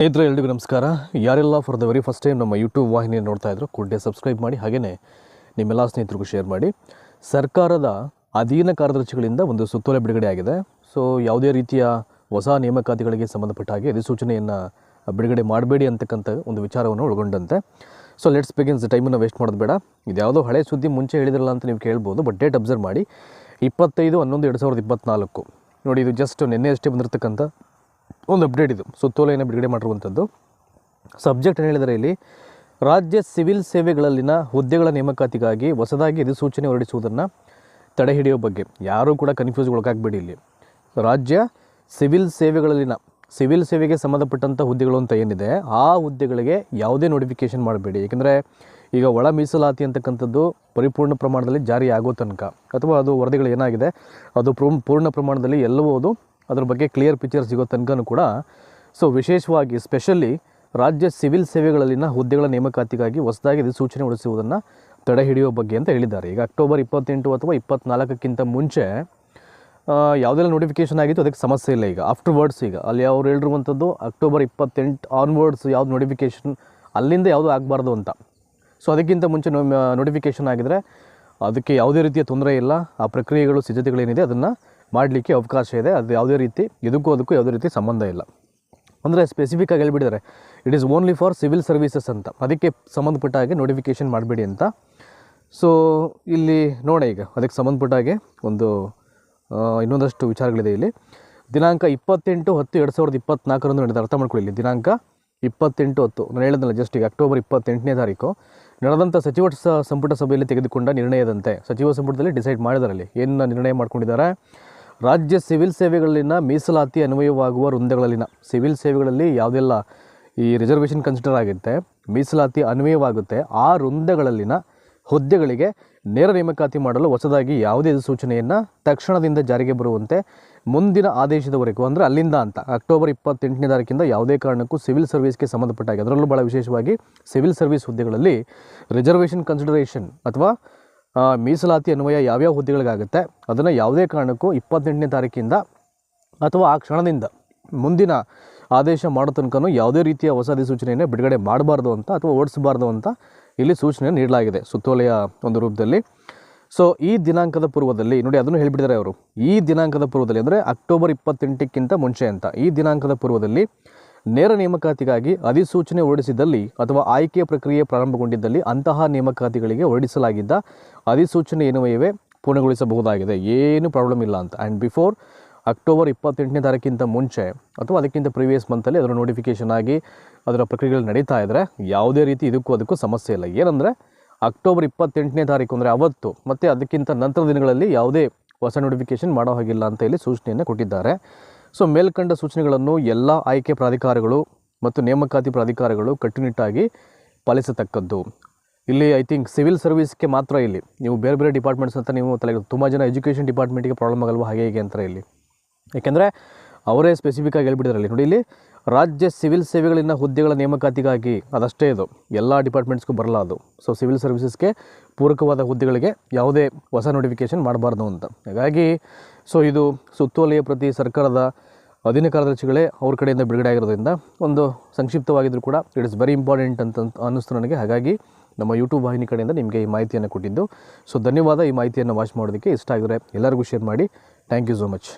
ಸ್ನೇಹಿತರೆ, ಎಲ್ರಿಗೂ ನಮಸ್ಕಾರ. ಯಾರೆಲ್ಲ for the very first time ನಮ್ಮ ಯೂಟ್ಯೂಬ್ ವಾಹಿನಿಯನ್ನು ನೋಡ್ತಾ ಇದ್ರು, ಕೂಡಲೇ ಸಬ್ಸ್ಕ್ರೈಬ್ ಮಾಡಿ ಹಾಗೆಯೇ ನಿಮ್ಮೆಲ್ಲ ಸ್ನೇಹಿತರಿಗೂ ಶೇರ್ ಮಾಡಿ. ಸರ್ಕಾರದ ಅಧೀನ ಕಾರ್ಯದರ್ಶಿಗಳಿಂದ ಒಂದು ಸುತ್ತೋಲೆ ಬಿಡುಗಡೆ ಆಗಿದೆ. ಸೊ ಯಾವುದೇ ರೀತಿಯ ಹೊಸ ನೇಮಕಾತಿಗಳಿಗೆ ಸಂಬಂಧಪಟ್ಟ ಹಾಗೆ ಅಧಿಸೂಚನೆಯನ್ನು ಬಿಡುಗಡೆ ಮಾಡಬೇಡಿ ಅಂತಕ್ಕಂಥ ಒಂದು ವಿಚಾರವನ್ನು ಒಳಗೊಂಡಂತೆ. ಸೊ ಲೆಟ್ಸ್ ಬಿಗಿನ್ಸ್ ಟೈಮನ್ನು ವೇಸ್ಟ್ ಮಾಡೋದು ಬೇಡ. ಇದು ಯಾವುದೋ ಹಳೆ ಸುದ್ದಿ ಮುಂಚೆ ಹೇಳಿದ್ರಲ್ಲ ಅಂತ ನೀವು ಕೇಳ್ಬೋದು ಬಟ್ ಡೇಟ್ ಅಬ್ಸರ್ವ್ ಮಾಡಿ. ಇಪ್ಪತ್ತೈದು ಹನ್ನೊಂದು ಎರಡು ಸಾವಿರದ ಇಪ್ಪತ್ತ್ನಾಲ್ಕು ನೋಡಿ, ಇದು ಜಸ್ಟ್ ನಿನ್ನೆ ಅಷ್ಟೇ ಬಂದಿರತಕ್ಕಂಥ ಒಂದು ಅಪ್ಡೇಟ್ ಇದು. ಸುತ್ತೋಲೆಯನ್ನು ಬಿಡುಗಡೆ ಮಾಡಿರುವಂಥದ್ದು. ಸಬ್ಜೆಕ್ಟ್ ಏನು ಹೇಳಿದರೆ ಇಲ್ಲಿ, ರಾಜ್ಯ ಸಿವಿಲ್ ಸೇವೆಗಳಲ್ಲಿನ ಹುದ್ದೆಗಳ ನೇಮಕಾತಿಗಾಗಿ ಹೊಸದಾಗಿ ಅಧಿಸೂಚನೆ ಹೊರಡಿಸುವುದನ್ನು ತಡೆ ಹಿಡಿಯೋ ಬಗ್ಗೆ. ಯಾರೂ ಕೂಡ ಕನ್ಫ್ಯೂಸ್ ಒಳಗಾಗಬೇಡಿ ಇಲ್ಲಿ. ರಾಜ್ಯ ಸಿವಿಲ್ ಸೇವೆಗಳಲ್ಲಿನ ಸಿವಿಲ್ ಸೇವೆಗೆ ಸಂಬಂಧಪಟ್ಟಂಥ ಹುದ್ದೆಗಳು ಅಂತ ಏನಿದೆ, ಆ ಹುದ್ದೆಗಳಿಗೆ ಯಾವುದೇ ನೋಟಿಫಿಕೇಶನ್ ಮಾಡಬೇಡಿ. ಏಕೆಂದರೆ, ಈಗ ಒಳ ಮೀಸಲಾತಿ ಅಂತಕ್ಕಂಥದ್ದು ಪರಿಪೂರ್ಣ ಪ್ರಮಾಣದಲ್ಲಿ ಜಾರಿ ಆಗೋ ತನಕ. ಅಥವಾ ಅದು ವರದಿಗಳು ಏನಾಗಿದೆ, ಅದು ಪೂರ್ಣ ಪ್ರಮಾಣದಲ್ಲಿ ಎಲ್ಲವೂ ಅದು ಅದ್ರ ಬಗ್ಗೆ ಕ್ಲಿಯರ್ ಪಿಕ್ಚರ್ ಸಿಗೋ ತನಕನೂ ಕೂಡ. ಸೊ ವಿಶೇಷವಾಗಿ ಸ್ಪೆಷಲಿ ರಾಜ್ಯ ಸಿವಿಲ್ ಸೇವೆಗಳಲ್ಲಿನ ಹುದ್ದೆಗಳ ನೇಮಕಾತಿಗಾಗಿ ಹೊಸದಾಗಿ ಅಧಿಸೂಚನೆ ಹೊರಡಿಸುವುದನ್ನು ತಡೆ ಹಿಡಿಯುವ ಬಗ್ಗೆ ಅಂತ ಹೇಳಿದ್ದಾರೆ. ಈಗ ಅಕ್ಟೋಬರ್ ಇಪ್ಪತ್ತೆಂಟು ಅಥವಾ ಇಪ್ಪತ್ನಾಲ್ಕಕ್ಕಿಂತ ಮುಂಚೆ ಯಾವುದೆಲ್ಲ ನೋಟಿಫಿಕೇಷನ್ ಆಗಿತ್ತು ಅದಕ್ಕೆ ಸಮಸ್ಯೆ ಇಲ್ಲ ಈಗ. ಆಫ್ಟರ್ ವರ್ಡ್ಸ್ ಈಗ ಅಲ್ಲಿ ಅವ್ರು ಹೇಳಿರುವಂಥದ್ದು ಅಕ್ಟೋಬರ್ ಇಪ್ಪತ್ತೆಂಟು ಆನ್ವರ್ಡ್ಸ್ ಯಾವುದು ನೋಟಿಫಿಕೇಷನ್ ಅಲ್ಲಿಂದ ಯಾವುದು ಆಗಬಾರ್ದು ಅಂತ. ಸೊ ಅದಕ್ಕಿಂತ ಮುಂಚೆ ನೋಟಿಫಿಕೇಷನ್ ಆಗಿದರೆ ಅದಕ್ಕೆ ಯಾವುದೇ ರೀತಿಯ ತೊಂದರೆ ಇಲ್ಲ. ಆ ಪ್ರಕ್ರಿಯೆಗಳು ಸಿದ್ಧತೆಗಳೇನಿದೆ ಅದನ್ನು ಮಾಡಲಿಕ್ಕೆ ಅವಕಾಶ ಇದೆ. ಅದು ಯಾವುದೇ ರೀತಿ ಇದಕ್ಕೂ ಅದಕ್ಕೂ ಯಾವುದೇ ರೀತಿ ಸಂಬಂಧ ಇಲ್ಲ. ಅಂದರೆ ಸ್ಪೆಸಿಫಿಕ್ ಆಗಿ ಹೇಳ್ಬಿಟ್ಟಿದ್ದಾರೆ it is only for civil services ಅಂತ. ಅದಕ್ಕೆ ಸಂಬಂಧಪಟ್ಟ ಹಾಗೆ ನೋಟಿಫಿಕೇಷನ್ ಮಾಡಬೇಡಿ ಅಂತ. ಸೊ ಇಲ್ಲಿ ನೋಡ ಈಗ, ಅದಕ್ಕೆ ಸಂಬಂಧಪಟ್ಟ ಹಾಗೆ ಒಂದು ಇನ್ನೊಂದಷ್ಟು ವಿಚಾರಗಳಿದೆ ಇಲ್ಲಿ. ದಿನಾಂಕ ಇಪ್ಪತ್ತೆಂಟು ಹತ್ತು ಎರಡು ಸಾವಿರದ ಇಪ್ಪತ್ತ್ನಾಲ್ಕರಂದು ನಡೆದ, ಅರ್ಥ ಮಾಡ್ಕೊಳ್ಳಿ ದಿನಾಂಕ ಇಪ್ಪತ್ತೆಂಟು ಹತ್ತು, ನಾನು ಹೇಳಿದ್ನಲ್ಲ ಜಸ್ಟ್ ಈಗ, ಅಕ್ಟೋಬರ್ ಇಪ್ಪತ್ತೆಂಟನೇ ತಾರೀಕು. ನಡೆದಂಥ ಸಚಿವ ಸಂಪುಟ ಸಭೆಯಲ್ಲಿ ತೆಗೆದುಕೊಂಡ ನಿರ್ಣಯದಂತೆ, ಸಚಿವ ಸಂಪುಟದಲ್ಲಿ ಡಿಸೈಡ್ ಮಾಡಿದಾರಲ್ಲಿ, ಏನು ನಿರ್ಣಯ ಮಾಡ್ಕೊಂಡಿದ್ದಾರೆ? ರಾಜ್ಯ ಸಿವಿಲ್ ಸೇವೆಗಳಲ್ಲಿನ ಮೀಸಲಾತಿ ಅನ್ವಯವಾಗುವ ವೃಂದಗಳಲ್ಲಿನ ಸಿವಿಲ್ ಸೇವೆಗಳಲ್ಲಿ ಯಾವುದೆಲ್ಲ ಈ ರಿಸರ್ವೇಷನ್ ಕನ್ಸಿಡರ್ ಆಗುತ್ತೆ, ಮೀಸಲಾತಿ ಅನ್ವಯವಾಗುತ್ತೆ, ಆ ವೃಂದಗಳಲ್ಲಿನ ಹುದ್ದೆಗಳಿಗೆ ನೇರ ನೇಮಕಾತಿ ಮಾಡಲು ಹೊಸದಾಗಿ ಯಾವುದೇ ಸೂಚನೆಯನ್ನು ತಕ್ಷಣದಿಂದ ಜಾರಿಗೆ ಬರುವಂತೆ ಮುಂದಿನ ಆದೇಶದವರೆಗೂ, ಅಂದರೆ ಅಲ್ಲಿಂದ ಅಂತ, ಅಕ್ಟೋಬರ್ ಇಪ್ಪತ್ತೆಂಟನೇ ತಾರೀಕಿಂದ ಯಾವುದೇ ಕಾರಣಕ್ಕೂ ಸಿವಿಲ್ ಸರ್ವಿಸ್ಗೆ ಸಂಬಂಧಪಟ್ಟಾಗಿ, ಅದರಲ್ಲೂ ಭಾಳ ವಿಶೇಷವಾಗಿ ಸಿವಿಲ್ ಸರ್ವಿಸ್ ಹುದ್ದೆಗಳಲ್ಲಿ ರಿಸರ್ವೇಷನ್ ಕನ್ಸಿಡರೇಷನ್ ಅಥವಾ ಮೀಸಲಾತಿ ಅನ್ವಯ ಯಾವ್ಯಾವ ಹುದ್ದೆಗಳಿಗಾಗುತ್ತೆ? ಅದನ್ನು ಯಾವುದೇ ಕಾರಣಕ್ಕೂ ಇಪ್ಪತ್ತೆಂಟನೇ ತಾರೀಕಿಂದ ಅಥವಾ ಆ ಕ್ಷಣದಿಂದ ಮುಂದಿನ ಆದೇಶ ಮಾಡೋ ತನಕನೂ ಯಾವುದೇ ರೀತಿಯ ಹೊಸ ಅಧಿಸೂಚನೆಯನ್ನು ಬಿಡುಗಡೆ ಮಾಡಬಾರ್ದು ಅಂತ ಅಥವಾ ಓಡಿಸಬಾರ್ದು ಅಂತ ಇಲ್ಲಿ ಸೂಚನೆ ನೀಡಲಾಗಿದೆ ಸುತ್ತೋಲೆಯ ಒಂದು ರೂಪದಲ್ಲಿ. ಸೊ ಈ ದಿನಾಂಕದ ಪೂರ್ವದಲ್ಲಿ, ನೋಡಿ ಅದನ್ನು ಹೇಳಿಬಿಟ್ಟಿದ್ದಾರೆ ಅವರು. ಈ ದಿನಾಂಕದ ಪೂರ್ವದಲ್ಲಿ, ಅಂದರೆ ಅಕ್ಟೋಬರ್ ಇಪ್ಪತ್ತೆಂಟಕ್ಕಿಂತ ಮುಂಚೆ ಅಂತ. ಈ ದಿನಾಂಕದ ಪೂರ್ವದಲ್ಲಿ ನೇರ ನೇಮಕಾತಿಗಾಗಿ ಅಧಿಸೂಚನೆ ಹೊರಡಿಸಿದಲ್ಲಿ ಅಥವಾ ಆಯ್ಕೆ ಪ್ರಕ್ರಿಯೆ ಪ್ರಾರಂಭಗೊಂಡಿದ್ದಲ್ಲಿ ಅಂತಹ ನೇಮಕಾತಿಗಳಿಗೆ ಹೊರಡಿಸಲಾಗಿದ್ದ ಅಧಿಸೂಚನೆ ಎನ್ನುವಯವೇ ಪೂರ್ಣಗೊಳಿಸಬಹುದಾಗಿದೆ. ಏನು ಪ್ರಾಬ್ಲಮ್ ಇಲ್ಲ ಅಂತ. ಆ್ಯಂಡ್ ಬಿಫೋರ್ ಅಕ್ಟೋಬರ್ ಇಪ್ಪತ್ತೆಂಟನೇ ತಾರೀಕಿಂತ ಮುಂಚೆ ಅಥವಾ ಅದಕ್ಕಿಂತ ಪ್ರಿವಿಯಸ್ ಮಂತಲ್ಲಿ ಅದರ ನೋಟಿಫಿಕೇಷನ್ ಆಗಿ ಅದರ ಪ್ರಕ್ರಿಯೆಗಳು ನಡೀತಾ ಇದ್ದರೆ ಯಾವುದೇ ರೀತಿ ಇದಕ್ಕೂ ಅದಕ್ಕೂ ಸಮಸ್ಯೆ ಇಲ್ಲ. ಏನಂದರೆ ಅಕ್ಟೋಬರ್ ಇಪ್ಪತ್ತೆಂಟನೇ ತಾರೀಕು ಅಂದರೆ ಅವತ್ತು ಮತ್ತು ಅದಕ್ಕಿಂತ ನಂತರ ದಿನಗಳಲ್ಲಿ ಯಾವುದೇ ಹೊಸ ನೋಟಿಫಿಕೇಷನ್ ಮಾಡೋ ಹಾಗಿಲ್ಲ ಅಂತ ಇಲ್ಲಿ ಸೂಚನೆಯನ್ನು ಕೊಟ್ಟಿದ್ದಾರೆ. ಸೊ ಮೇಲ್ಕಂಡ ಸೂಚನೆಗಳನ್ನು ಎಲ್ಲ ಆಯ್ಕೆ ಪ್ರಾಧಿಕಾರಗಳು ಮತ್ತು ನೇಮಕಾತಿ ಪ್ರಾಧಿಕಾರಗಳು ಕಟ್ಟುನಿಟ್ಟಾಗಿ ಪಾಲಿಸತಕ್ಕದ್ದು. ಇಲ್ಲಿ ಐ ಥಿಂಕ್ ಸಿವಿಲ್ ಸರ್ವಿಸ್ಗೆ ಮಾತ್ರ ಇಲ್ಲಿ. ನೀವು ಬೇರೆ ಬೇರೆ ಡಿಪಾರ್ಟ್ಮೆಂಟ್ಸ್ ಅಂತ ನೀವು ತಲೆ ತುಂಬ ಜನ ಎಜುಕೇಷನ್ ಡಿಪಾರ್ಟ್ಮೆಂಟಿಗೆ ಪ್ರಾಬ್ಲಮ್ ಆಗಲ್ವ? ಹಾಗೆ ಹೀಗೆ ಅಂತಾರೆ ಇಲ್ಲಿ. ಏಕೆಂದರೆ ಅವರೇ ಸ್ಪೆಸಿಫಿಕ್ ಆಗಿ ಇಲ್ಲಿ. ನೋಡಿ ಇಲ್ಲಿ ರಾಜ್ಯ ಸಿವಿಲ್ ಸೇವೆಗಳಿಂದ ಹುದ್ದೆಗಳ ನೇಮಕಾತಿಗಾಗಿ ಅದಷ್ಟೇ ಇದು. ಎಲ್ಲ ಡಿಪಾರ್ಟ್ಮೆಂಟ್ಸ್ಗೂ ಬರಲ್ಲ ಅದು. ಸೊ ಸಿವಿಲ್ ಸರ್ವಿಸಸ್ಗೆ ಪೂರಕವಾದ ಹುದ್ದೆಗಳಿಗೆ ಯಾವುದೇ ಹೊಸ ನೋಟಿಫಿಕೇಷನ್ ಮಾಡಬಾರ್ದು ಅಂತ. ಹಾಗಾಗಿ ಸೊ ಇದು ಸುತ್ತೋಲೆಯ ಪ್ರತಿ ಸರ್ಕಾರದ ಅಧೀನ ಕಾರ್ಯದರ್ಶಿಗಳೇ ಅವ್ರ ಕಡೆಯಿಂದ ಬಿಡುಗಡೆ ಆಗಿರೋದ್ರಿಂದ ಒಂದು ಸಂಕ್ಷಿಪ್ತವಾಗಿದ್ದರೂ ಕೂಡ ಇಟ್ ಇಸ್ ವೆರಿ ಇಂಪಾರ್ಟೆಂಟ್ ಅಂತ ಅನ್ನಿಸ್ತು ನನಗೆ. ಹಾಗಾಗಿ ನಮ್ಮ ಯೂಟ್ಯೂಬ್ ವಾಹಿನಿ ಕಡೆಯಿಂದ ನಿಮಗೆ ಈ ಮಾಹಿತಿಯನ್ನು ಕೊಟ್ಟಿದ್ದು. ಸೊ ಧನ್ಯವಾದ. ಈ ಮಾಹಿತಿಯನ್ನು ವಾಚ್ ಮಾಡೋದಕ್ಕೆ ಇಷ್ಟ ಆಗಿದ್ರೆ ಎಲ್ಲರಿಗೂ ಶೇರ್ ಮಾಡಿ. Thank you so much